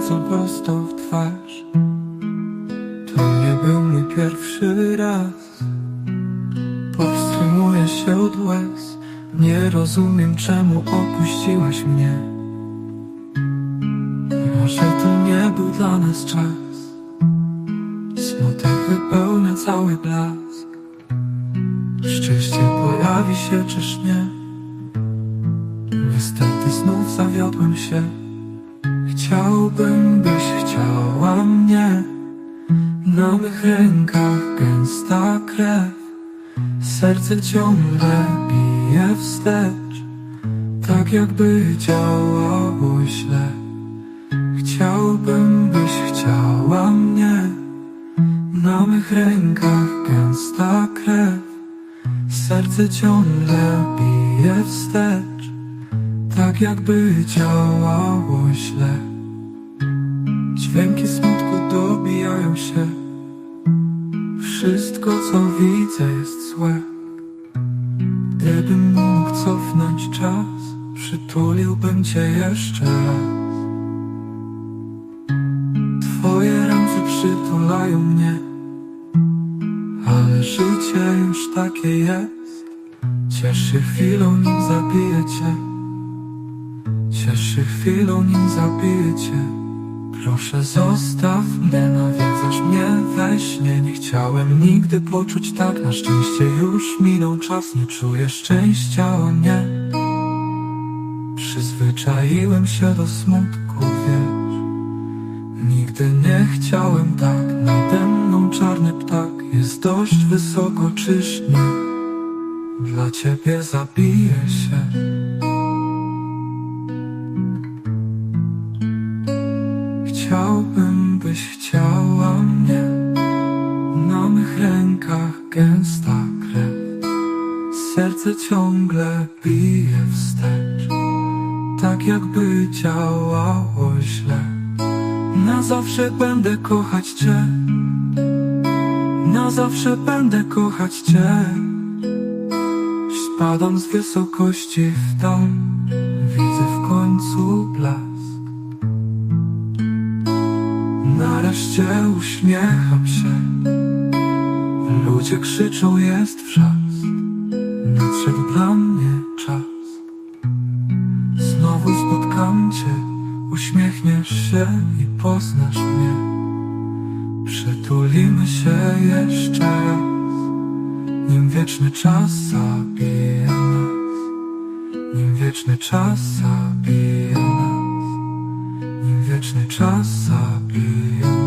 palcem prosto w twarz. To nie był mój pierwszy raz. Powstrzymuję się od łez. Nie rozumiem czemu opuściłaś mnie. Może to nie był dla nas czas. Smutek wypełnia cały blask. Szczęście pojawi się czyż nie? Niestety znów zawiodłem się Chciałbym, byś chciała mnie. Na mych rękach gęsta krew. Serce ciągle bije wstecz. Tak jakby działało źle. Chciałbym, byś chciała mnie. Na mych rękach gęsta krew. Serce ciągle bije wstecz. Tak jakby działało źle Dźwięki smutku dobijają się. Wszystko co widzę jest złe. Gdybym mógł cofnąć czas Przytuliłbym cię jeszcze raz. Twoje ręce przytulają mnie Ale życie już takie jest. Ciesz się chwilą nim zabije cię. Ciesz się chwilą, nim zabiję cię Proszę zostaw mnie, nawiedzasz mnie we śnie. Nie chciałem nigdy poczuć tak. Na szczęście już minął czas Nie czuję szczęścia, o nie. Przyzwyczaiłem się do smutku, wiesz. Nigdy nie chciałem tak. Nade mną czarny ptak. Jest dość wysoko, czyż nie? Dla ciebie zabiję się Chciałbym, byś chciała mnie Na mych rękach gęsta krew. Serce ciągle bije wstecz Tak jakby działało źle. Na zawsze będę kochać Cię Na zawsze będę kochać Cię. Spadam z wysokości w dół Nareszcie uśmiecham się. Ludzie krzyczą jest wrzask. Nadszedł dla mnie czas. Znowu spotkam cię. Uśmiechniesz się i poznasz mnie. Przytulimy się jeszcze raz. Nim wieczny czas zabije nas. Nim wieczny czas zabije nas. Nim wieczny czas zabije 雨。